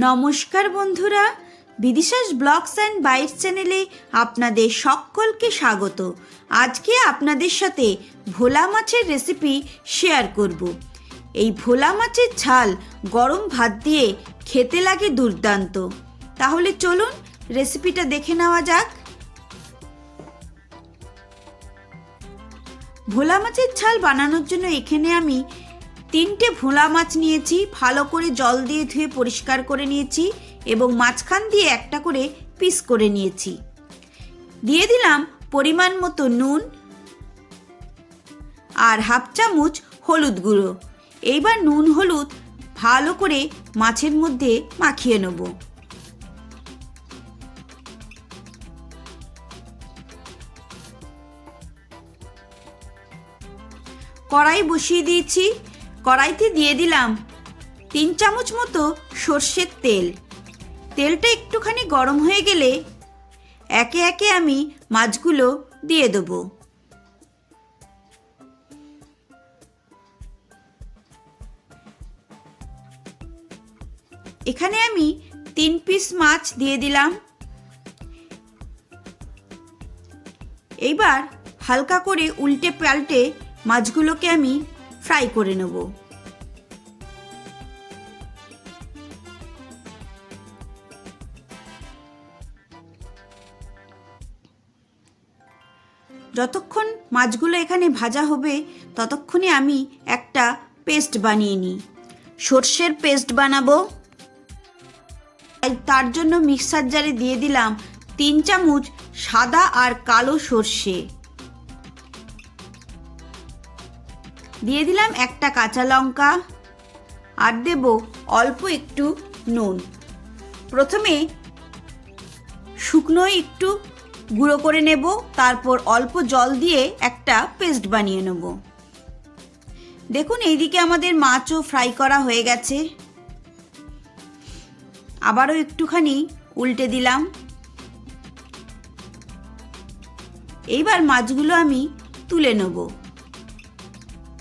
নমস্কার বন্ধুরা, বিদিশাস blogs and bytes চ্যানেলে আপনাদের সকলকে স্বাগত। আজকে আপনাদের সাথে ভোলা মাছের রেসিপি শেয়ার করব। এই ভোলা মাছের ঝাল গরম ভাত দিয়ে খেতে লাগে দুর্দান্ত। তাহলে চলুন রেসিপিটা দেখে নেওয়া যাক। ভোলা মাছের ঝাল বানানোর জন্য এখানে আমি তিনটে ভোলা মাছ নিয়েছি, ভালো করে জল দিয়ে ধুয়ে পরিষ্কার করে নিয়েছি এবং মাঝখান দিয়ে একটা করে পিস করে নিয়েছি। দিয়ে দিলাম পরিমাণ মতো নুন আর হাফ চামচ হলুদ গুঁড়ো। এইবার নুন হলুদ ভালো করে মাছের মধ্যে মাখিয়ে নেব। কড়াই বসিয়ে দিয়েছি। কড়াইতে দিয়ে দিলাম তিন চামচ মতো সর্ষের তেল। তেলটা একটুখানি গরম হয়ে গেলে একে একে আমি মাছগুলো দিয়ে দেবো। এখানে আমি তিন পিস মাছ দিয়ে দিলাম। এইবার হালকা করে উল্টে পাল্টে মাছগুলোকে আমি ফ্রাই করে নেব। যতক্ষণ মাছগুলো এখানে ভাজা হবে, ততক্ষণে আমি একটা পেস্ট বানিয়ে নিই। সর্ষের পেস্ট বানাবো। তার জন্য মিক্সার জারে দিয়ে দিলাম তিন চামচ সাদা আর কালো সর্ষে। দিয়ে দিলাম একটা কাঁচা লঙ্কা আর দেব অল্প একটু নুন। প্রথমে শুকনো একটু গুঁড়ো করে নেব, তারপর অল্প জল দিয়ে একটা পেস্ট বানিয়ে নেব। দেখুন, এইদিকে আমাদের মাছও ফ্রাই করা হয়ে গেছে। আবারও একটুখানি উল্টে দিলাম। এইবার মাছগুলো আমি তুলে নেব।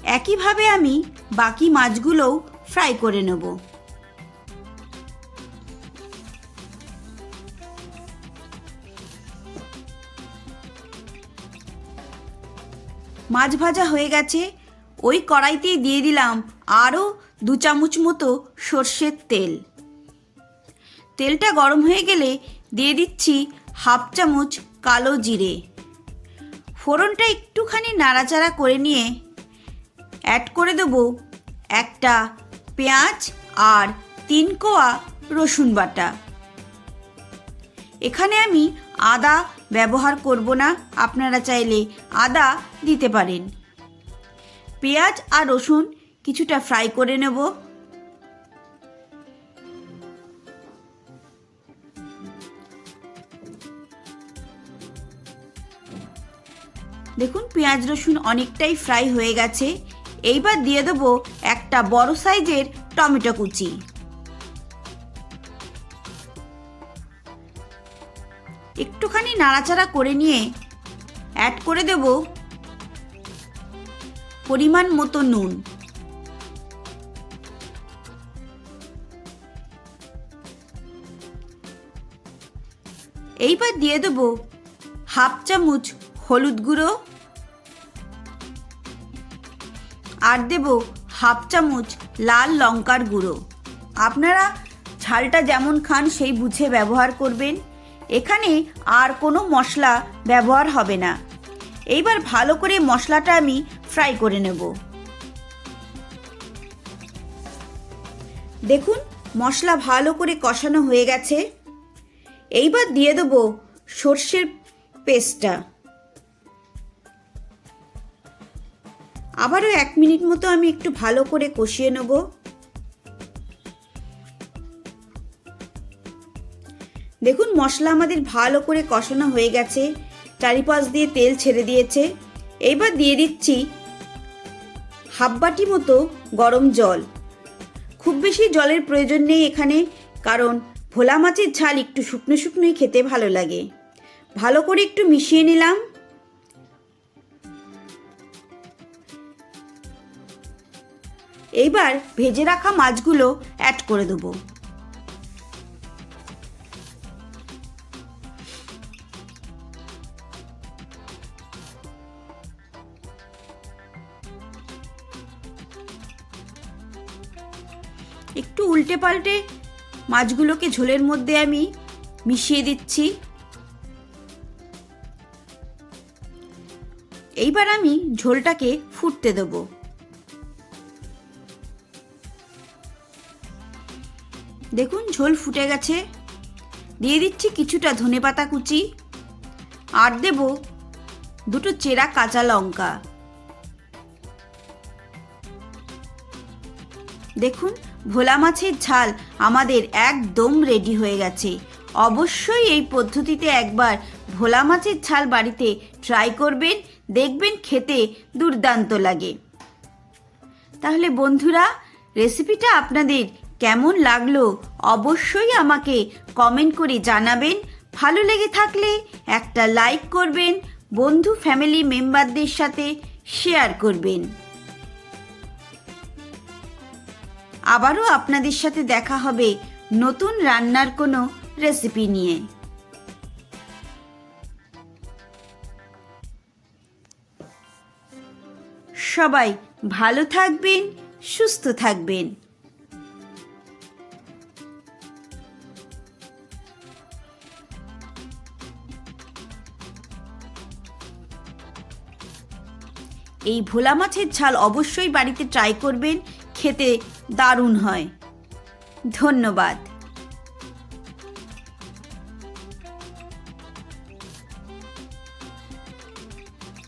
একইভাবে আমি বাকি মাছগুলোও ফ্রাই করে নেব। মাছ ভাজা হয়ে গেছে। ওই কড়াইতেই দিয়ে দিলাম আরও দু চামচ মতো সর্ষের তেল। তেলটা গরম হয়ে গেলে দিয়ে দিচ্ছি হাফ চামচ কালো জিরে। ফোড়নটা একটুখানি নাড়াচাড়া করে নিয়ে অ্যাড করে দেবো একটা পেঁয়াজ আর তিন কোয়া রসুন বাটা। এখানে আমি আদা ব্যবহার করব না, আপনারা চাইলে আদা দিতে পারেন। পেঁয়াজ আর রসুন কিছুটা ফ্রাই করে নেব। দেখুন, পেঁয়াজ রসুন অনেকটাই ফ্রাই হয়ে গেছে। এইবার দিয়ে দেবো একটা বড় সাইজের টমেটো কুচি। একটুখানি নাড়াচাড়া করে নিয়ে অ্যাড করে দেব পরিমাণ মতো নুন। এইবার দিয়ে দেব হাফ চামচ হলুদ গুঁড়ো। আর দেব হাফ চামচ লাল লঙ্কার গুঁড়ো। আপনারা ঝালটা যেমন খান, সেই বুঝে ব্যবহার করবেন। এখানে আর কোনো মশলা ব্যবহার হবে না। এইবার ভালো করে মশলাটা আমি ফ্রাই করে নেব। দেখুন, মশলা ভালো করে কষানো হয়ে গেছে। এইবার দিয়ে দেবো সর্ষের পেস্টটা। আবারও এক মিনিট মতো আমি একটু ভালো করে কষিয়ে নেব। দেখুন, মশলা আমাদের ভালো করে কষানো হয়ে গেছে। চারিপাশ দিয়ে তেল ছেড়ে দিয়েছে। এইবার দিয়ে দিচ্ছি হাফ বাটি মতো গরম জল। খুব বেশি জলের প্রয়োজন নেই এখানে, কারণ ভোলা মাছের ঝাল একটু শুকনো শুকনোই খেতে ভালো লাগে। ভালো করে একটু মিশিয়ে নিলাম। এইবার ভেজে রাখা মাছগুলো অ্যাড করে দেবো। একটু উল্টে পাল্টে মাছগুলোকে ঝোলের মধ্যে আমি মিশিয়ে দিচ্ছি। এইবার আমি ঝোলটাকে ফুটতে দেবো। দেখুন, ঝোল ফুটে গেছে। দিয়ে দিচ্ছি কিছুটা ধনেপাতা কুচি আর দেব দুটো চেরা কাঁচা লঙ্কা। দেখুন, ভোলা মাছের ঝাল আমাদের একদম রেডি হয়ে গেছে। অবশ্যই এই পদ্ধতিতে একবার ভোলা মাছের ঝাল বাড়িতে ট্রাই করবেন, দেখবেন খেতে দুর্দান্ত লাগে। তাহলে বন্ধুরা রেসিপিটা আপনাদের কেমন লাগল অবশ্যই আমাকে কমেন্ট করে জানাবেন। ভালো লেগে থাকলে একটা লাইক করবেন, বন্ধু ফ্যামিলি মেম্বারদের সাথে শেয়ার করবেন। আবারও আপনাদের সাথে দেখা হবে নতুন রান্নার কোনো রেসিপি নিয়ে। সবাই ভালো থাকবেন, সুস্থ থাকবেন। এই ভোলা মাছের ঝাল অবশ্যই বাড়িতে ট্রাই করবেন খেতে দারুণ হয়। ধন্যবাদ।